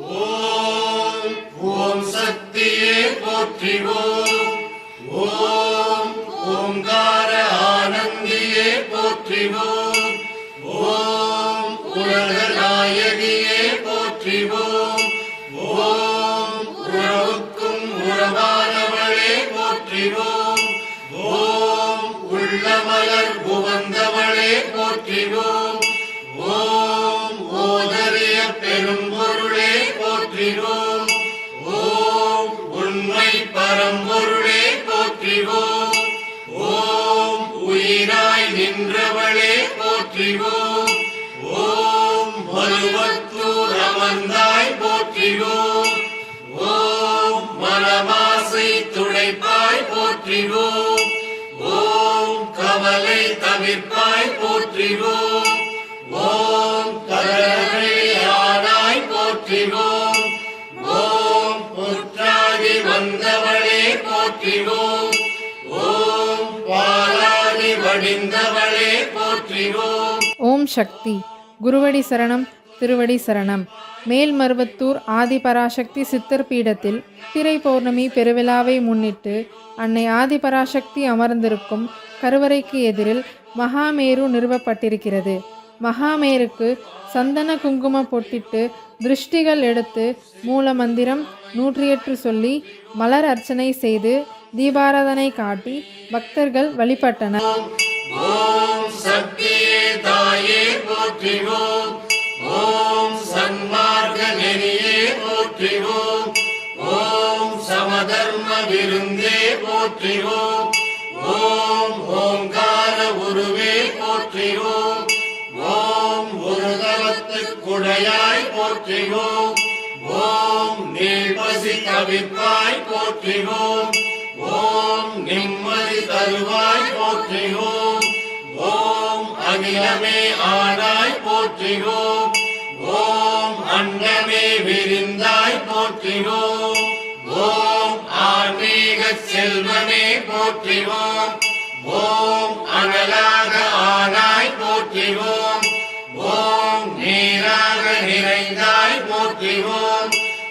ஓம் ஓம் சக்தியே போற்றிவோம் ஓம் ஓங்கார ஆனந்தியே போற்றிவோம் ஓம் உலகநாயகியே போற்றிவோம் ஓம் உறவுக்கும் உறவானவளே போற்றிவோம் ஓம் உள்ளமலர் புவந்தவளே போற்றிவோம் பரம்பொருளே போற்றிவோம். ஓம் உயிராய் நின்றவளே போற்றிவோம். ஓம் வலுவத்தூர் அமர்ந்தாய் போற்றிவோம். ஓம் மனமாசை துடைப்பாய் போற்றிவோம். ஓம் கவலை தவிர்ப்பாய் போற்றிவோம். ஓம் கரவை ஆனாய் போற்றிவோம். ஓம் புற்றாதி வந்தவன் போற்றிவோம் ஓம் பாலாகி வடிந்தவளே போற்றிவோம் ஓம் சக்தி. குருவடி சரணம் திருவடி சரணம். மேல்மருவத்தூர் ஆதிபராசக்தி சித்தர் பீடத்தில் திரை பௌர்ணமி பெருவிழாவை முன்னிட்டு அன்னை ஆதிபராசக்தி அமர்ந்திருக்கும் கருவறைக்கு எதிரில் மகாமேரு நிறுவப்பட்டிருக்கிறது. மகாமேருக்கு சந்தன குங்கும பொட்டிட்டு திருஷ்டிகள் எடுத்து மூல மந்திரம் நூற்றியெட்டு சொல்லி மலர் அர்ச்சனை செய்து தீபாராதனை காட்டி பக்தர்கள் வழிபட்டனர். ஓம் சக்தியே நெறியே போற்றிவோம் ஓம் சமதர்ம விருந்தே போற்றிவோம் ஓம் ஓங்கார உருவே போற்றிவோம் உடையாய் குடையாய் போற்றிவோம். ஓம் நீள்பசி தவிர்ப்பாய் போற்றிவோம். ஓம் நிம்மதி தருவாய் போற்றிவோம். ஓம் அகிலமே ஆனாய் போற்றிவோம். ஓம் அன்னமே விரிந்தாய் போற்றிவோம். ஓம் ஆன்மீக செல்வமே போற்றிவோம். ஓம் அனலாக ஆனாய் போற்றிவோம். Hare